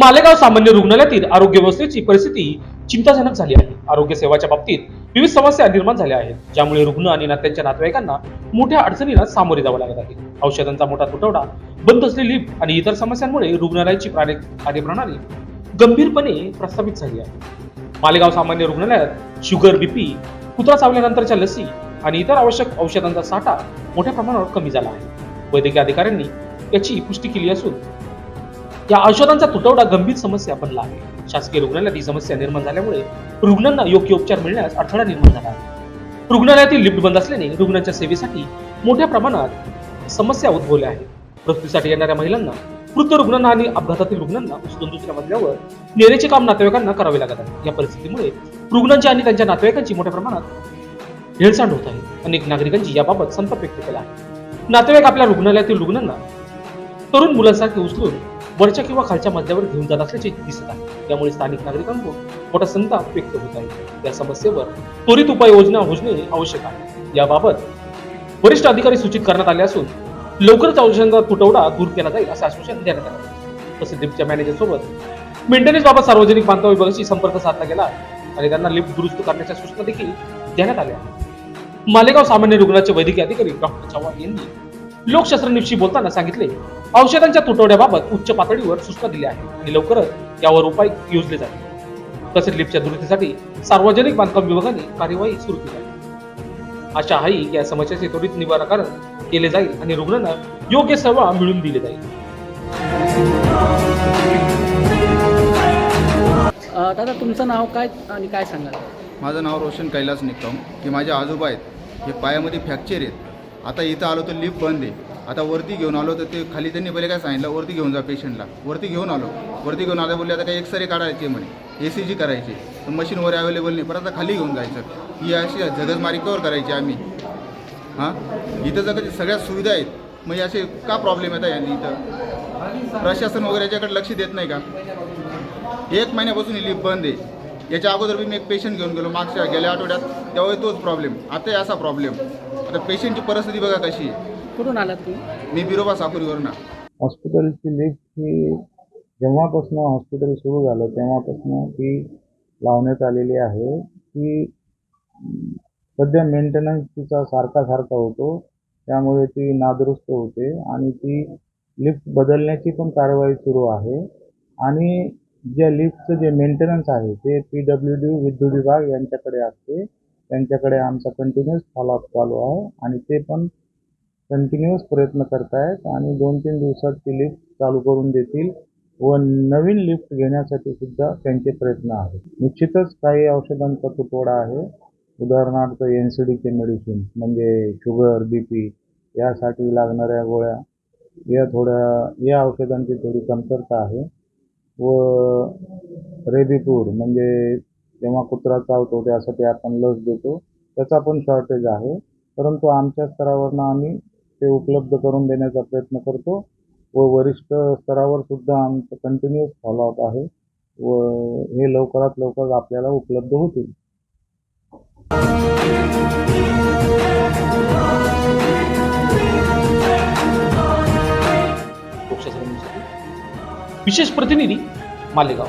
मालेगाव सामान्य रुग्णालयातील आरोग्य व्यवस्थेची परिस्थिती चिंताजनक झाली आहे. आरोग्य सेवाच्या बाबतीत विविध समस्या निर्माण झाल्या आहेत ज्यामुळे रुग्ण आणि नात्यांच्या नातेवाईकांना मोठ्या अडचणीला सामोरे जावं लागत आहे. औषधांचा मोठा तुटवडा बंद असलेली लिफ्ट आणि इतर समस्यांमुळे रुग्णालयाची कार्यप्रणाली गंभीरपणे प्रस्थापित झाली आहे. मालेगाव सामान्य रुग्णालयात शुगर बीपी कुत्रा चावल्यानंतरच्या लसी आणि इतर आवश्यक औषधांचा साठा मोठ्या प्रमाणावर कमी झाला आहे. वैद्यकीय अधिकाऱ्यांनी याची पुष्टी केली असून या औषधांचा तुटवडा गंभीर समस्या बनला आहे. शासकीय रुग्णालयात ही समस्या निर्माण झाल्यामुळे रुग्णांना योग्य उपचार मिळण्यास अडथळा निर्माण झाला आहे. रुग्णालयातील लिफ्ट बंद असल्याने रुग्णांच्या सेवेसाठी मोठ्या प्रमाणात समस्या उद्भवल्या आहेत. प्रसूतीसाठी येणाऱ्या महिलांना वृद्ध रुग्णांना आणि अपघातातील रुग्णांना उचलून दुसऱ्या मजल्यावर नेण्याचे काम नातेवाईकांना करावे लागत आहे. या परिस्थितीमुळे रुग्णांची आणि त्यांच्या नातेवाईकांची मोठ्या प्रमाणात हेळसांड होत आहे. अनेक नागरिकांची याबाबत संताप व्यक्त केला आहे. नातेवाईक आपल्या रुग्णालयातील रुग्णांना तरुण मुलांसारखे उचलून वरच्या किंवा खालच्या मजल्यावर घेऊन जात असल्याचे दिसत आहे. त्यामुळे स्थानिक नागरिकांकडून मोठा संताप व्यक्त होत आहे. या समस्येवर त्वरित उपाययोजना योजणे आवश्यक आहे. याबाबत वरिष्ठ अधिकारी सूचित करण्यात आले असून लवकरच औषधांचा तुटवडा दूर केला जाईल असं आश्वासन देण्यात आलं. तसेच लिफ्टच्या मॅनेजर सोबत मेंटेनन्स बाबत सार्वजनिक बांधकाम विभागाशी संपर्क साधला गेला आणि त्यांना लिफ्ट दुरुस्त करण्याच्या सूचना देखील देण्यात आल्या मालेगाव सामान्य रुग्णाचे वैद्यकीय अधिकारी डॉक्टर चव्हाण यांनी लोकशास्त्रनिशी बोलताना सांगितले औषधांच्या तुटवड्याबाबत उच्च पातळीवर सूचना दिल्या आहेत आणि लवकरच यावर उपाय योजले जातील. तसेच लिफ्टच्या दुरुस्तीसाठी सार्वजनिक बांधकाम विभागाने कार्यवाही सुरू केली आहे. आशा आहे की या समस्येचे त्वरित निवारण केले जाईल आणि रुग्णांना योग्य सेवा मिळवून दिली जाईल. दादा तुमचं नाव काय आणि काय सांगाल? माझं नाव रोशन कैलास निकम. हे माझे आजोबा आहेत. हे पायामध्ये फ्रॅक्चर आहेत. आता इथं आलो तर लिफ्ट बंद आहे. आता वरती घेऊन आलो तर ते खाली त्यांनी पहिले काय सांगितलं? वरती घेऊन जा पेशंटला वरती घेऊन आलो. वरती घेऊन आल्या बोलले आता काही एक्सरे काढायचे म्हणे. ए सी जी करायची. तर मशीनवर अवेलेबल नाही. परत आता खाली घेऊन जायचं. ही अशी झगजमारी कवर करायची आम्ही. हां? इथं जर कधी सगळ्या सुविधा आहेत. मग असे का प्रॉब्लेम येतात यांनी इथं? प्रशासन वगैरे याच्याकडे लक्ष देत नाही का? एक महिन्यापासून ही लिफ्ट बंद आहे. याच्या अगोदर बी मी एक पेशंट घेऊन गेलो मागच्या गेल्या आठवड्यात. त्यावेळी तोच प्रॉब्लेम आता असा प्रॉब्लेम आता पेशंटची परिस्थिती बघा कशी आहे. कुठून आलात तुम्ही? मी बिरोबा साकुरीवरून हॉस्पिटलची लिफ्ट ही जेव्हापासून हॉस्पिटल सुरू झालं तेव्हापासून ती लावण्यात आलेली आहे. ती अं, सध्या मेंटेनन्स तिचा सारखा सारखा होतो. त्यामुळे ती नादुरुस्त होते आणि ती लिफ्ट बदलण्याची पण कारवाई सुरू आहे. आणि ज्या लिफ्टचं जे मेंटेनन्स आहे ते पी डब्ल्यू डी विद्युत विभाग यांच्याकडे असते. त्यांच्याकडे आमचा कंटिन्युअस फॉलोअप चालू आहे आणि ते पण कंटिन्युअस प्रयत्न करतायत आणि दोन तीन दिवसात ती लिफ्ट चालू करून देतील व नवीन लिफ्ट घेण्यासाठी सुद्धा त्यांचे प्रयत्न आहेत. निश्चितच काही औषधांचा तुटवडा आहे. उदाहरणार्थ एन सी डीचे मेडिसिन म्हणजे शुगर बी पी यासाठी लागणाऱ्या गोळ्या या थोड्या या औषधांची थोडी कमतरता आहे. व रेबीपूर म्हणजे जेव्हा कुत्रा चावतो त्यासाठी आपण लस देतो. त्याचा पण शॉर्टेज आहे. परंतु आमच्या स्तरावरनं आम्ही ते उपलब्ध करून देण्याचा प्रयत्न करतो व वरिष्ठ स्तरावर सुद्धा आमचं कंटिन्युअस फॉलोअप आहे व हे लवकरात लवकर आपल्याला उपलब्ध होतील. विशेष प्रतिनिधी मालेगाव.